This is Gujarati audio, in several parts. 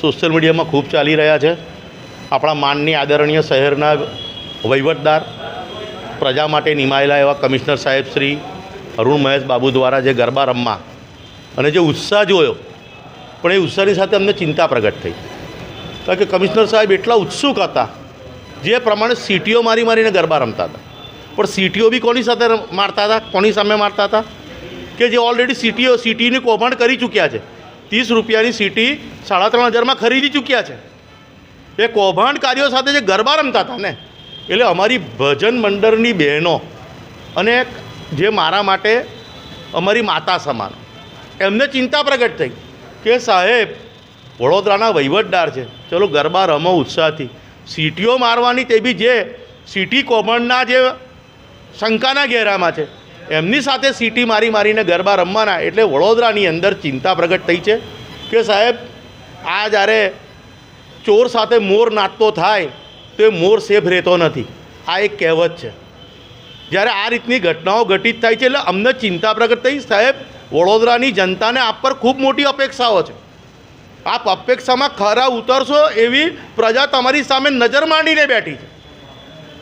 સોશિયલ મીડિયામાં ખૂબ ચાલી રહ્યા છે. આપણા માનની આદરણીય શહેરના વહીવટદાર, પ્રજા માટે નિમાયેલા એવા કમિશનર સાહેબ શ્રી અરુણ મહેશ બાબુ દ્વારા જે ગરબા રમવા અને જે ઉત્સાહ જોયો, પણ એ ઉત્સાહની સાથે અમને ચિંતા પ્રગટ થઈ. કારણ કે કમિશનર સાહેબ એટલા ઉત્સુક હતા, જે પ્રમાણે સીટીઓ મારી મારીને ગરબા રમતા હતા. પણ સીટીઓ બી કોની સાથે મારતા હતા, કોની સામે મારતા હતા? કે જે ઓલરેડી સીટીઓ, સીટીની કૌભાંડ કરી ચૂક્યા છે. ત્રીસ રૂપિયાની સીટી સાડા ત્રણ હજારમાં ખરીદી ચૂક્યા છે. એ કૌભાંડકારીઓ સાથે જે ગરબા રમતા હતા ને, એટલે અમારી ભજન મંડળની બહેનો અને જે મારા માટે અમારી માતા સમાન, એમને ચિંતા પ્રગટ થઈ કે સાહેબ, વડોદરાના વહીવટદાર છે, ચલો ગરબા રમો ઉત્સાહથી. સીટીઓ મારવાની તે બી જે, સિટી કૌભાંડના જે શંકાના ઘેરામાં છે એમની સાથે સીટી મારી મારીને ગરબા રમવાના એટલે વડોદરાની અંદર ચિંતા પ્રગટ થઈ છે કે સાહેબ, આ જ્યારે ચોર સાથે મોર નાચતો થાય, તો એ મોર સેફ રહેતો નથી. આ એક કહેવત છે. જ્યારે આ રીતની ઘટનાઓ ઘટિત થાય છે એટલે અમને ચિંતા પ્રગટ થઈ. સાહેબ, વડોદરાની જનતાને આપ પર ખૂબ મોટી અપેક્ષાઓ છે. આપ અપેક્ષામાં ખરા ઉતરશો એવી પ્રજા તમારી સામે નજર માંડીને બેઠી છે.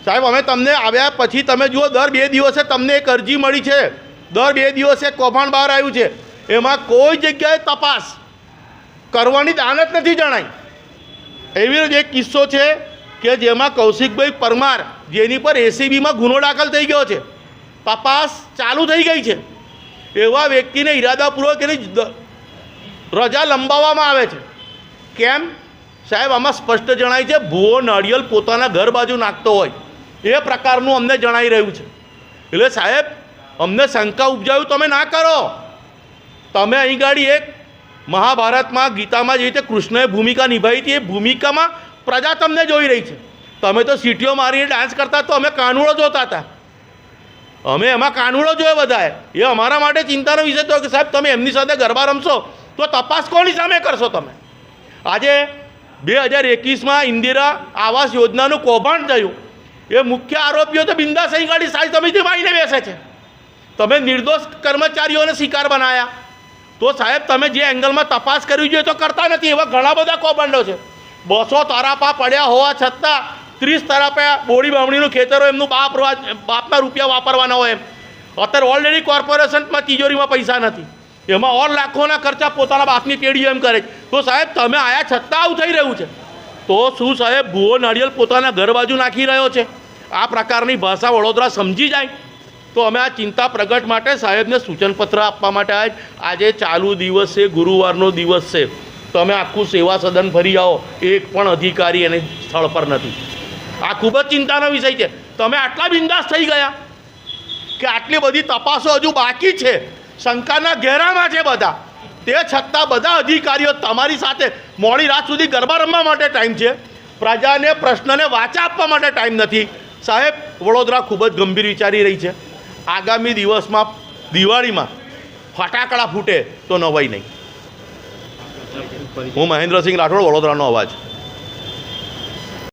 સાહેબ, અમે તમને આવ્યા પછી તમે જુઓ, દર બે દિવસે તમને એક અરજી મળી છે. દર બે દિવસે કૌભાંડ બહાર આવ્યું છે. એમાં કોઈ જગ્યાએ તપાસ કરવાની દાનત નથી જણાઈ એવી જ એક કિસ્સો છે કે જેમાં કૌશિકભાઈ પરમાર, જેની પર એસીબીમાં ગુનો દાખલ થઈ ગયો છે. તપાસ ચાલુ થઈ ગઈ છે. એવા વ્યક્તિને ઈરાદાપૂર્વક એની રજા લંબાવવામાં આવે છે. કેમ? સાહેબ, આમાં સ્પષ્ટ જણાય છે, ભૂવો નાળિયેર પોતાના ઘર બાજુ નાખતો હોય. એ પ્રકારનું અમને જણાઈ રહ્યું છે. એટલે સાહેબ, અમને શંકા ઉપજાવ્યું તમે ના કરો. તમે અહીં ગાડી એક મહાભારતમાં ગીતામાં જે રીતે કૃષ્ણએ ભૂમિકા નિભાવી હતી, એ ભૂમિકામાં પ્રજા તમને જોઈ રહી છે. તમે તો સીટીઓ મારીને ડાન્સ કરતા તો અમે કાનુડો જોતા હતા. અમે એમાં કાનુડો જોયો બધાએ. એ અમારા માટે ચિંતાનો વિષય તો કે સાહેબ, તમે એમની સાથે ગરબા રમશો તો તપાસ કોની સામે કરશો તમે? આજે બે હજાર એકવીસમાં ઇન્દિરા આવાસ યોજનાનું કૌભાંડ થયું. એ મુખ્ય આરોપીઓ તો બિંદાસ અહીં ગાડી સારી સમિતિમાં બેસે છે. તમે નિર્દોષ કર્મચારીઓને શિકાર બનાવ્યા તો સાહેબ, તમે જે એંગલમાં તપાસ કરવી જોઈએ તો કરતા નથી. એવા ઘણા બધા કૌભાંડો છે. બસો તરાપા પડ્યા હોવા છતાં ત્રીસ તરાપા બોડી બામણીનું ખેતરો એમનું બાપ બાપના રૂપિયા વાપરવાના હોય એમ. અત્યારે ઓલરેડી કોર્પોરેશનમાં તિજોરીમાં પૈસા નથી. એમાં ઓર લાખોના ખર્ચા પોતાના બાપની પેઢીઓ એમ કરે તો સાહેબ, તમે આયા છતાં આવું થઈ રહ્યું છે. તો શું સાહેબ, ભૂવો નાળિયેર પોતાના ઘર બાજુ નાખી રહ્યો છે? આ પ્રકારની ભાષા વડોદરા સમજી જાય? તો અમે આ ચિંતા પ્રગટ માટે સાહેબને સૂચનપત્ર આપવા માટે આજ ચાલુ દિવસ છે, ગુરુવારનો દિવસ છે. તમે આખું સેવા સદન ફરી આવો. એક પણ અધિકારી એને સ્થળ પર નથી. આ ખૂબ જ ચિંતાનો વિષય છે. તમે આટલા બિંદાસ થઈ ગયા કે આટલી બધી તપાસો હજુ બાકી છે. શંકાના ઘેરામાં છે બધા. તે છતાં બધા અધિકારીઓ તમારી સાથે મોડી રાત સુધી ગરબા રમવા માટે ટાઈમ છે. પ્રજાને પ્રશ્નને વાચા આપવા માટે ટાઈમ નથી. સાહેબ, વડોદરા ખૂબ જ ગંભીર વિચારી રહી છે. આગામી દિવસમાં, દિવાળીમાં ફટાકડા ફૂટે તો નવાઈ નહીં. હું મહેન્દ્રસિંહ રાઠોડ, વડોદરાનો અવાજ.